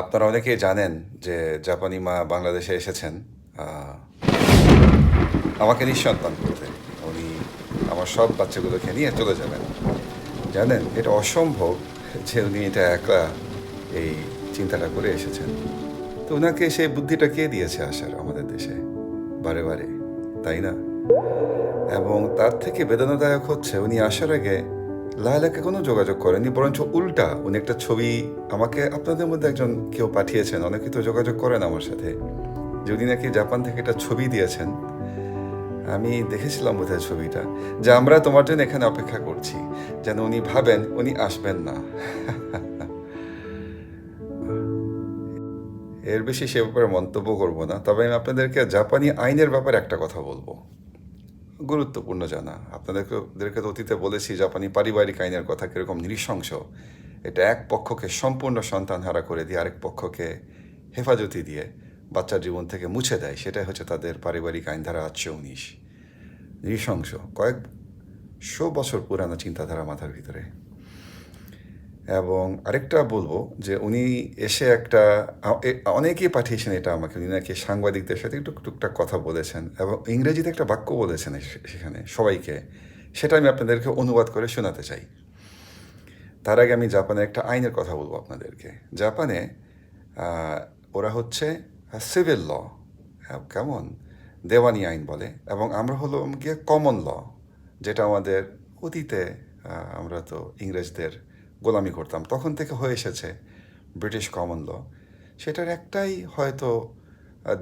আপনারা অনেকেই জানেন যে জাপানি মা বাংলাদেশে এসেছেন আমাকে নিঃসন্তান করতে। উনি আমার সব বাচ্চাগুলোকে নিয়ে চলে যাবেন। জানেন, এটা অসম্ভব যে উনি এটা একা এই চিন্তাটা করে এসেছেন। তো ওনাকে সেই বুদ্ধিটা কে দিয়েছে আসার আমাদের দেশে? বারে বারে, তাই না? এবং তার থেকে বেদনাদায়ক হচ্ছে উনি আসার আগে লায়লাকে কোনো যোগাযোগ করেনি, বরঞ্চ উল্টা উনি একটা ছবি আমাকে আপনাদের মধ্যে একজন কেউ পাঠিয়েছেন, অনেকে তো যোগাযোগ করেন আমার সাথে। যে উনি নাকি জাপান থেকে একটা ছবি দিয়েছেন, আমি দেখেছিলাম বোধহয় ছবিটা, যে আমরা তোমার জন্য এখানে অপেক্ষা করছি, যেন উনি ভাবেন উনি আসবেন না। এর বেশি সে ব্যাপারে মন্তব্য করব না, তবে আমি আপনাদেরকে জাপানি আইনের ব্যাপারে একটা কথা বলব। গুরুত্বপূর্ণ জানা। আপনাদেরকে তো অতীতে বলেছি, জাপানি পারিবারিক আইনের কথা কীরকম নৃশংস। এটা এক পক্ষকে সম্পূর্ণ সন্তান হারা করে দিয়ে আরেক পক্ষকে হেফাজতি দিয়ে বাচ্চার জীবন থেকে মুছে দেয়। সেটাই হচ্ছে তাদের পারিবারিক আইন ধারা আটশো উনিশ নৃশংস, কয়েক শো বছর পুরানো চিন্তাধারা মাথার ভিতরে। এবং আরেকটা বলব যে উনি এসে একটা অনেকেই পাঠিয়েছেন এটা আমাকে। উনি নাকি সাংবাদিকদের সাথে একটু টুকটাক কথা বলেছেন এবং ইংরেজিতে একটা বাক্য বলেছেন সেখানে, সবাইকে। সেটা আমি আপনাদেরকে অনুবাদ করে শোনাতে চাই। তার আগে আমি জাপানের একটা আইনের কথা বলব আপনাদেরকে। জাপানে ওরা হচ্ছে সিভিল ল কেমন? দেওয়ানি আইন বলে এবং আমরা হলো গিয়ে কমন ল যেটা আমাদের অতীতে আমরা তো ইংরেজদের গোলামি করতাম। তখন থেকে হয়ে এসেছে ব্রিটিশ কমন ল সেটার একটাই হয়তো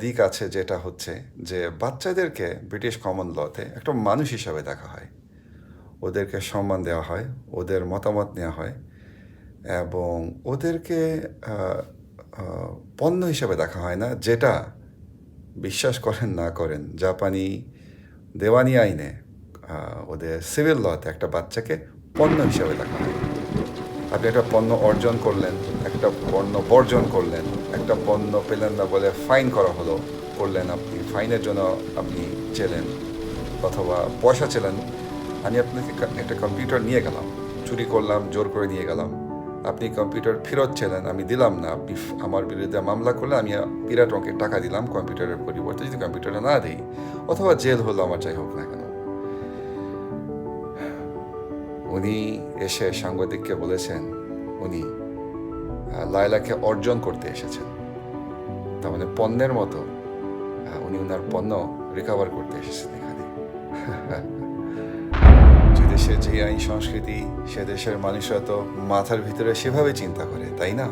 দিক আছে যেটা হচ্ছে যে বাচ্চাদেরকে ব্রিটিশ কমন লতে একটা মানুষ হিসাবে দেখা হয়। ওদেরকে সম্মান দেওয়া হয়, ওদের মতামত নেওয়া হয় এবং ওদেরকে পণ্য হিসাবে দেখা হয় না, যেটা বিশ্বাস করেন না করেন জাপানি দেওয়ানি আইনে ওদের সিভিল লতে একটা বাচ্চাকে পণ্য হিসাবে দেখা হয়। আপনি একটা পণ্য অর্জন করলেন, একটা পণ্য বর্জন করলেন, একটা পণ্য পেলেন না বলে ফাইন করা হলো, করলেন আপনি ফাইনের জন্য আপনি চেলেন অথবা পয়সা চেলেন। আমি আপনাকে একটা কম্পিউটার নিয়ে গেলাম, চুরি করলাম, জোর করে নিয়ে গেলাম। আপনি কম্পিউটার ফেরত চেলেন, আমি দিলাম না। আপনি আমার বিরুদ্ধে মামলা করলে আমি বিরাট অঙ্কের টাকা দিলাম কম্পিউটারের পরিবর্তে যদি কম্পিউটারটা না দিই, অথবা জেল হলো আমার যাই হোক না কেন। উনি এসে সাংবাদিককে বলেছেন, উনি লায়লাকে অর্জন করতে এসেছেন। তার মানে পণ্যের মতো উনি ওনার পণ্য রিকভার করতে এসেছেন এখানে। যে দেশের যে আইন সংস্কৃতি, সে দেশের মানুষরা তো মাথার ভিতরে সেভাবে চিন্তা করে, তাই না?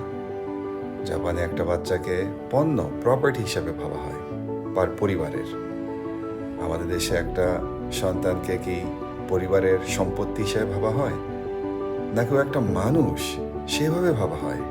জাপানে একটা বাচ্চাকে পণ্য প্রপার্টি হিসাবে ভাবা হয়, পার পরিবারের। আমাদের দেশে একটা সন্তানকে কি পরিবারের সম্পত্তি হিসেবে ভাবা হয়? না কেউ একটা মানুষ সেভাবে ভাবা হয়?